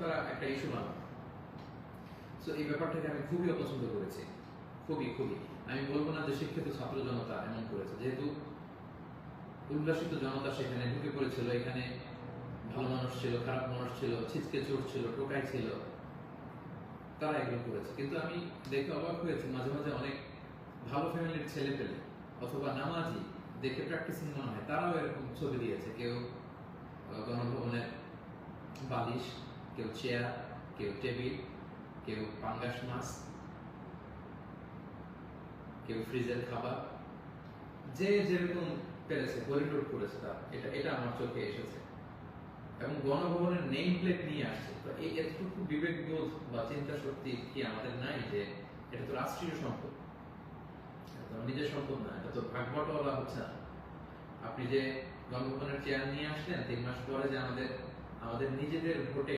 তারা একটা ইস্যু বানাবে সো এই ব্যাপারটাকে আমি খুবই অপছন্দ করেছি। খুবই খুবই। আমি বলব না যে শিক্ষিত ছাত্র জনতা এমন করেছে। যেহেতু উল্লাসিত জনতা সেখানে ঢুকে পড়েছিল, এখানে ভালো মানুষ ছিল, খারাপ মানুষ ছিল ছিচকে চোর ছিল, টোকাই ছিল, তারা এগুলো করেছে। কিন্তু আমি দেখে অবাক হয়েছি, মাঝে মাঝে অনেক ভালো ফ্যামিলির ছেলে পেলে অথবা নামাজি দেখে প্র্যাকটিসিং মনে হয়, তারাও এরকম ছবি দিয়েছে, কেউ গণভবনের বালিশ কেউ চেয়ার কেউ টেবিল কেউ পাঙ্গাস মাছ কেউ ফ্রিজের খাবার, যে যেরকম পেরেছে করিডোর করেছে তার। এটা এটা আমার চোখে এসেছে। এবং গণভবনের নেম প্লেট নিয়ে আসছে। তো এই এতটুকু বিবেকবোধ বা চিন্তা শক্তি কি আমাদের নাই যে এটা তো রাষ্ট্রীয় সম্পদ? নিজের সম্পদ না, এটা তো ভাগ বটোয়ারা হচ্ছে না। আপনি যে গণভবনের চেয়ার নিয়ে আসলেন, তিন মাস পরে যে আমাদের আমাদের নিজেদের ভোটে